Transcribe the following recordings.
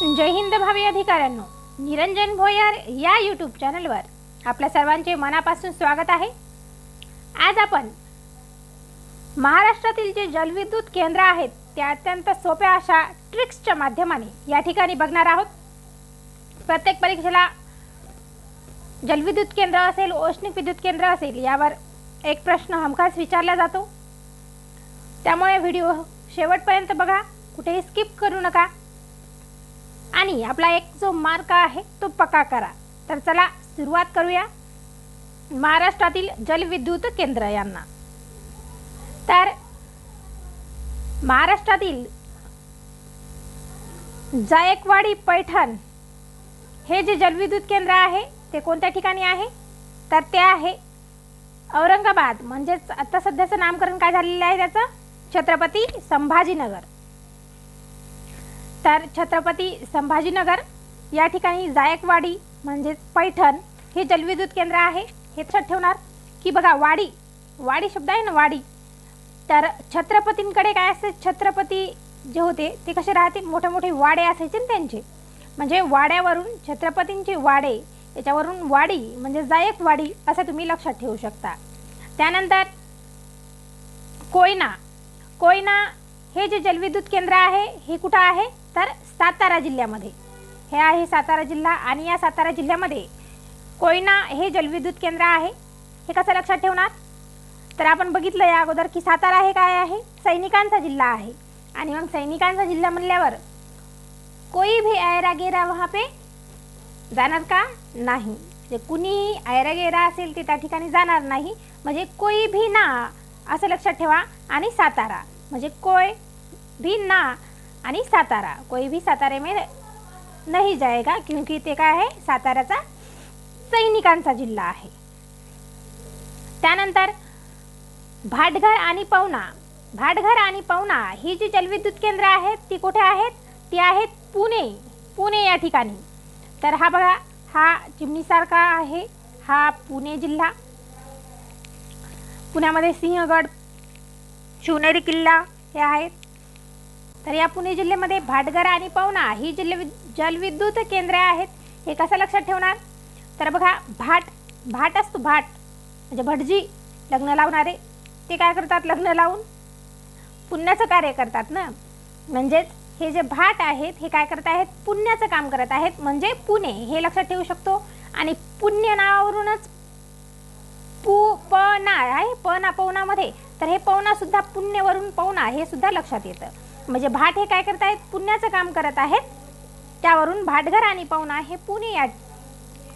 जय हिंद भावी अधिकाऱ्यांनो. निरंजन भोयर या यूट्यूब चॅनलवर आपल्या सर्वांचे मनापासून स्वागत आहे. आज आपण महाराष्ट्रातील जे जलविद्युत केंद्र आहेत त्या अत्यंत सोप्या अशा ट्रिक्सच्या माध्यमाने या ठिकाणी बघणार आहोत. प्रत्येक परीक्षेला जलविद्युत केंद्र असेल औष्णिक विद्युत केंद्र असेल यावर एक प्रश्न हमखास विचारला जातो. त्यामुळे व्हिडिओ शेवटपर्यंत बघा कुठेही स्किप करू नका. आणि आपला एक जो मार्ग आहे तो पक्का करा. तर चला सुरुवात करूया. महाराष्ट्रातील जलविद्युत केंद्र यांना. तर महाराष्ट्रातील जायकवाडी पैठण हे जे जलविद्युत केंद्र आहे ते कोणत्या ठिकाणी आहे? तर ते आहे औरंगाबाद. म्हणजेच आता सध्याचं नामकरण काय झालेलं आहे त्याचं? छत्रपती संभाजीनगर. तर छत्रपती संभाजीनगर. या ठिकाणी जायकवाडी म्हणजेच पैठण हे जलविद्युत केंद्र आहे. हे लक्षात ठेवणार की बघा वाडी वाडी शब्द आहे ना वाडी. तर छत्रपतींकडे काय असते? छत्रपती जे होते ते कसे राहते मोठे मोठे वाडे असायचे ना त्यांचे. म्हणजे वाड्यावरून छत्रपतींचे वाडे याच्यावरून वाडी म्हणजे जायकवाडी असं तुम्ही लक्षात ठेवू शकता. त्यानंतर कोयना. कोयना हे जे जलविद्युत केंद्र आहे हे कुठं आहे? तर सातारा जिल्ह्यामध्ये. हे आहे सातारा जिल्हा आणि या सातारा जिल्ह्यामध्ये कोयना हे जलविद्युत केंद्र आहे. हे कसं लक्षात ठेवणार? तर आपण बघितलं या अगोदर की सातारा हे काय आहे? सैनिकांचा जिल्हा आहे. आणि मग सैनिकांचा जिल्हा म्हणल्यावर कोई भी आयरा गेरा वहा पे जाणार का? नाही. म्हणजे कुणीही आयरा गेरा असेल ते त्या ठिकाणी जाणार नाही. म्हणजे कोई भी ना असं लक्षात ठेवा. आणि सातारा. म्हणजे कोय भी ना आणि सातारा. कोई भी सातारे में नहीं जाएगा क्योंकि ते काय आहे? साताऱ्याचा सैनिकांचा जिल्हा आहे. त्यानंतर भाटघर आणि पवना. भाटघर आणि पवना ही जी जलविद्युत केंद्र आहेत ती कुठे आहेत? ती आहेत पुणे. पुणे या ठिकाणी. तर हा बघा हा चिमणीसारखा आहे. हा पुणे जिल्हा. पुण्यामध्ये सिंहगड शिवनेरी किल्ला हे आहेत. तर या पुणे जिल्ह्यामध्ये भाटघरा आणि पवना ही जिल्हे जलविद्युत केंद्रे आहेत. हे कसं लक्षात ठेवणार? तर बघा भाट भाट असतो भाट. म्हणजे भटजी लग्न लावणारे ते काय करतात लग्न लावून? पुण्याचं कार्य करतात ना? म्हणजेच हे जे भाट आहेत हे काय करत आहेत? पुण्याचं काम करत आहेत. म्हणजे पुणे हे लक्षात ठेवू शकतो. आणि पुण्य नावावरूनच पु पना आहे पना पवनामध्ये. तर हे पवना सुद्धा पुण्यवरून पवना हे सुद्धा लक्षात येतं. म्हणजे भाट हे काय करत आहेत पुण्याचं काम करत आहेत. त्यावरून भाटघर आणि पवना हे पुणे या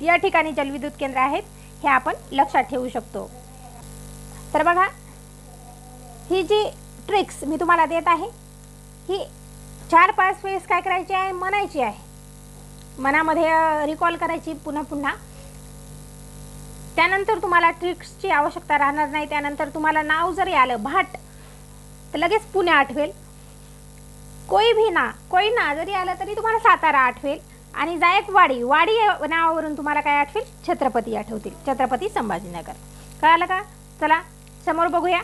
या ठिकाणी जलविद्युत केंद्र आहेत. हे आपण लक्षात ठेवू शकतो. तर बघा ही जी ट्रिक्स मी तुम्हाला देत आहे ही चार पाच वेळेस काय करायची आहे? म्हणायची आहे. मनामध्ये रिकॉल करायची पुन्हा पुन्हा. त्यानंतर तुम्हाला ट्रिक्सची आवश्यकता राहणार नाही. त्यानंतर तुम्हाला नाव जरी आलं भाट तर लगेच पुणे आठवेल. कोई भी ना कोई ना जरी आलं तरी तुम्हाला सातारा आठवेल. आणि जायकवाडी वाडी या नावावरून तुम्हाला काय आठवेल? छत्रपती आठवतील. छत्रपती संभाजीनगर. कळालं का? चला समोर बघूया.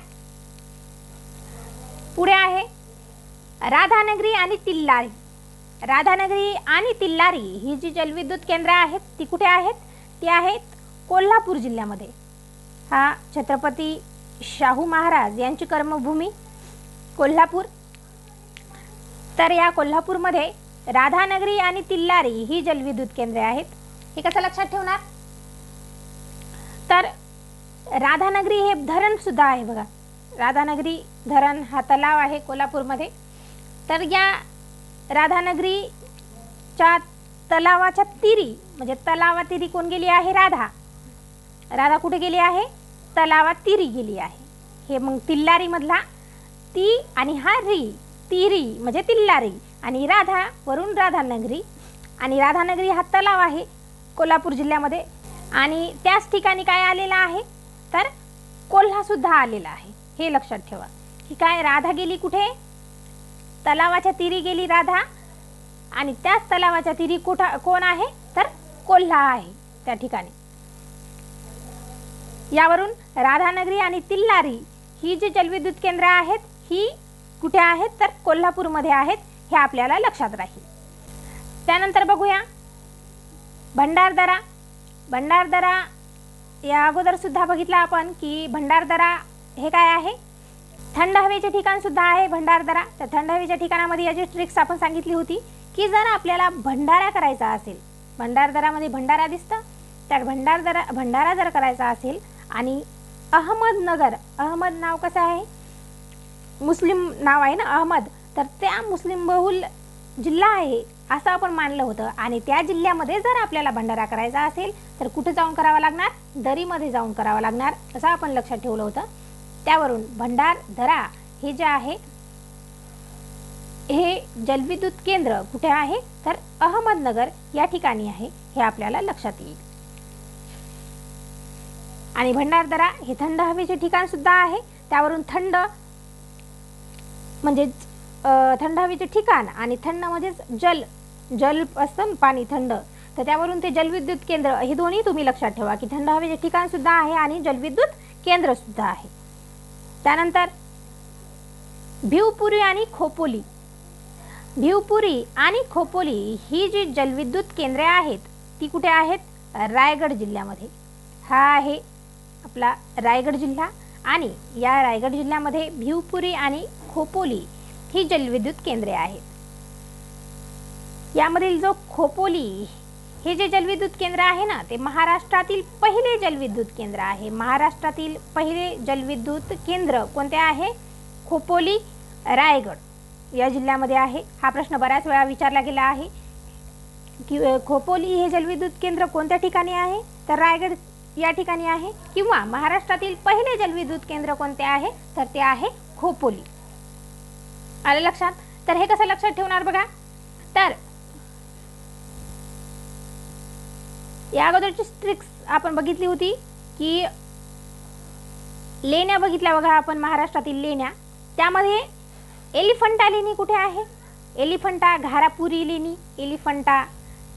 पुढे आहे राधानगरी आणि तिल्लारी. राधानगरी आणि तिल्लारी ही जी जलविद्युत केंद्र आहेत ती कुठे आहेत? ती आहेत कोल्हापूर जिल्ह्यामध्ये. हा छत्रपती शाहू महाराज यांची कर्मभूमी कोल्हापूर. तर या कोल्हापूरमध्ये राधानगरी आणि तिल्लारी ही जलविद्युत केंद्रे आहेत. हे कसं लक्षात ठेवणार? तर राधानगरी हे धरण सुद्धा आहे बघा. राधानगरी धरण हा तलाव आहे कोल्हापूरमध्ये. तर या राधानगरीच्या तलावाच्या तिरी म्हणजे तलावा तिरी कोण गेली आहे? राधा. राधा कुठे गेली आहे? तलावात तिरी गेली आहे. हे मग तिल्लारीमधला ती आणि हा री. तिरी म्हणजे तिल्लारी. आणि राधा वरून राधानगरी आणि राधानगरी हा तलाव आहे कोल्हापूर जिल्ह्यामध्ये. आणि त्याच ठिकाणी काय आलेलं आहे? तर कोल्हासुद्धा आलेला आहे. हे लक्षात ठेवा. की काय राधा गेली कुठे? तलावाच्या तिरी गेली राधा. आणि त्याच तलावाच्या तिरी कुठं कोण आहे? तर कोल्हा आहे त्या ठिकाणी. यावरून राधानगरी आणि तिल्लारी ही जी जलविद्युत केंद्र आहेत ही कुठे आहेत तर कोल्हापूरमध्ये आहेत हे आपल्याला लक्षात राहील. त्यानंतर बघूया. भंडारदरा. भंडारदरा या अगोदरसुद्धा बघितलं आपण की भंडारदरा हे काय आहे? थंड हवेचे ठिकाणसुद्धा आहे भंडारदरा. तर थंड हवेच्या ठिकाणामध्ये याची ट्रिक्स आपण सांगितली होती की जर आपल्याला भंडारा करायचा असेल भंडारदरामध्ये भंडारा दिसतं तर भंडारदरा भंडारा जर करायचा असेल आणि अहमदनगर अहमद नाव कसं आहे? मुस्लिम नाव आहे ना अहमद तर त्या मुस्लिम बहुल जिल्हा आहे असं आपण मानलं होतं. आणि त्या जिल्ह्यामध्ये जर आपल्याला भंडारा करायचा असेल तर कुठे जाऊन करावा लागणार? दरीमध्ये जाऊन करावा लागणार असं आपण लक्षात ठेवलं होतं. त्यावरून भंडारदरा हे जे आहे हे जलविद्युत केंद्र कुठे आहे? तर अहमदनगर या ठिकाणी आहे हे आपल्याला लक्षात येईल. आणि भंडारदरा हे थंड हवेचे ठिकाण सुद्धा आहे. त्यावरून थंड म्हणजेच थंड हवेचे ठिकाण आणि थंड म्हणजेच जल जल असतं पाणी थंड. तर त्यावरून ते जलविद्युत केंद्र हे दोन्ही तुम्ही लक्षात ठेवा की थंड हवेचे ठिकाण सुद्धा आहे आणि जलविद्युत केंद्र सुद्धा आहे. त्यानंतर भिवपुरी आणि खोपोली. भिवपुरी आणि खोपोली ही जी जलविद्युत केंद्रे आहेत ती कुठे आहेत? रायगड जिल्ह्यामध्ये. हा आहे आपला रायगड जिल्हा आणि या रायगड जिल्ह्यामध्ये भिवपुरी आणि खोपोली ही जलविद्युत केंद्रे आहेत. यामधील जो खोपोली हे जे जलविद्युत केंद्र आहे ना ते महाराष्ट्रातील पहिले जलविद्युत केंद्र आहे. महाराष्ट्रातील पहिले जलविद्युत केंद्र कोणते आहे? खोपोली रायगड. या जिल्ह्यामध्ये आहे. हा प्रश्न बऱ्याच वेळा विचारला गेला आहे. की खोपोली हे जलविद्युत केंद्र कोणत्या ठिकाणी आहे? तर रायगड या ठिकाणी आहे. किंवा महाराष्ट्रातील पहिले जलविद्युत केंद्र कोणते आहे? तर ते आहे खोपोली. आलं लक्षात? तर हे कसं लक्षात ठेवणार बघा? तर या अगोदरची ट्रिक्स आपण बघितली होती की लेण्या बघितल्या बघा आपण महाराष्ट्रातील लेण्या. त्यामध्ये एलिफंटा लेणी कुठे आहे? एलिफंटा घारापुरी लेणी. एलिफंटा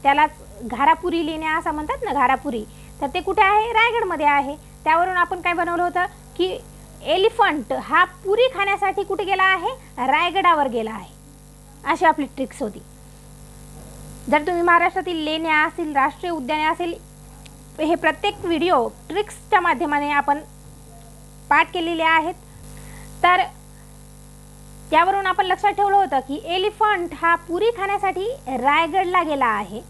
त्यालाच घारापुरी लेण्या असं म्हणतात ना घारापुरी. तर ते कुठे आहे? रायगडमध्ये आहे. त्यावरून आपण काय बनवलं होतं की एलिफंट हा पुरी खाण्यासाठी कुठे गेला आहे? रायगडावर गेला आहे. अशी आपली ट्रिक्स होती. जर तुम्ही महाराष्ट्रातील लेण्या असतील राष्ट्रीय उद्याने असेल हे प्रत्येक व्हिडिओ ट्रिक्सच्या माध्यमाने आपण पाठ केलेले आहेत. तर त्यावरून आपण लक्षात ठेवलं होतं की एलिफंट हा पुरी खाण्यासाठी रायगडला गेला आहे.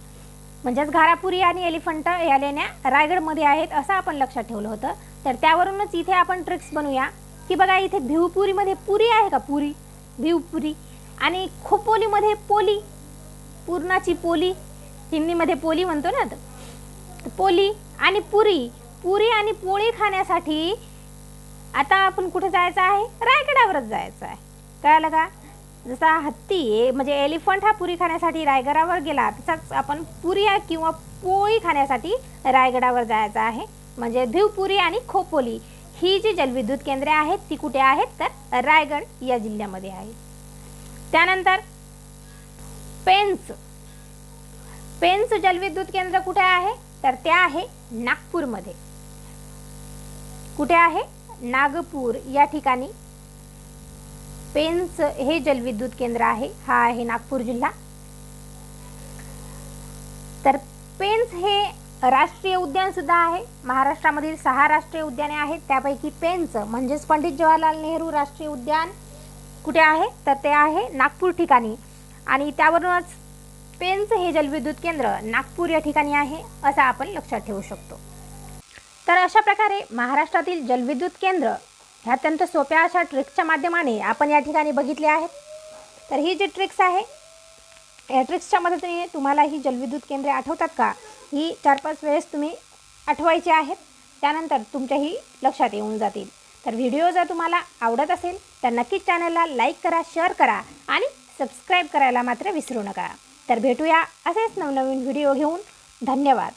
म्हणजेच घारापुरी आणि एलिफंट या लेण्या रायगडमध्ये आहेत असं आपण लक्षात ठेवलं होतं. तर त्यावरूनच इथे आपण ट्रिक्स बनवूया. की बघा इथे भिवपुरीमध्ये पुरी आहे का पुरी? भिवपुरी. आणि खोपोलीमध्ये पोली. पूर्णाची पोली. हिंदीमध्ये पोली म्हणतो ना तर पोली आणि पुरी. पुरी आणि पोळी खाण्यासाठी आता आपण कुठे जायचं आहे? रायगडावरच जायचं आहे. कळालं का? जसा हत्ती आहे, म्हणजे एलिफंट हा पुरी खाण्यासाठी रायगडावर गेला तसाच आपण पुरी आहे किंवा पोळी खाण्यासाठी रायगडावर जायचं आहे. म्हणजे भिवपुरी आणि खोपोली ही जी जलविद्युत केंद्रे आहेत ती कुठे आहेत? तर रायगड या जिल्ह्यामध्ये आहे त्यानंतर पेन्स पेन्स जलविद्युत केंद्र कुठे आहे? तर ते आहे नागपूरमध्ये. कुठे आहे? नागपूर. या ठिकाणी पेन्स हे जलविद्युत केंद्र आहे. हा आहे नागपूर जिल्हा. तर पेन्स हे राष्ट्रीय उद्यान सुद्धा आहे. महाराष्ट्रामधील सहा राष्ट्रीय उद्याने आहेत. त्यापैकी पेंच म्हणजेच पंडित जवाहरलाल नेहरू राष्ट्रीय उद्यान कुठे आहे? तर ते आहे नागपूर ठिकाणी. आणि त्यावरूनच पेंच हे जलविद्युत केंद्र नागपूर या ठिकाणी आहे असं आपण लक्षात ठेवू शकतो. तर अशा प्रकारे महाराष्ट्रातील जलविद्युत केंद्र ह्या अत्यंत सोप्या अशा ट्रिक्सच्या माध्यमाने आपण या ठिकाणी बघितले आहेत. तर ही जी ट्रिक्स आहे ॲट्रिक्सच्या मदतीने तुम्हाला ही जलविद्युत केंद्रे आठवतात का? ही चार पाच वेळेस तुम्ही आठवायची आहेत. त्यानंतर तुमच्याही लक्षात येऊन जातील. तर व्हिडिओ जर तुम्हाला आवडत असेल तर नक्कीच चॅनलला लाईक करा शेअर करा आणि सबस्क्राईब करायला मात्र विसरू नका. तर भेटूया असेच नवनवीन व्हिडिओ घेऊन. धन्यवाद.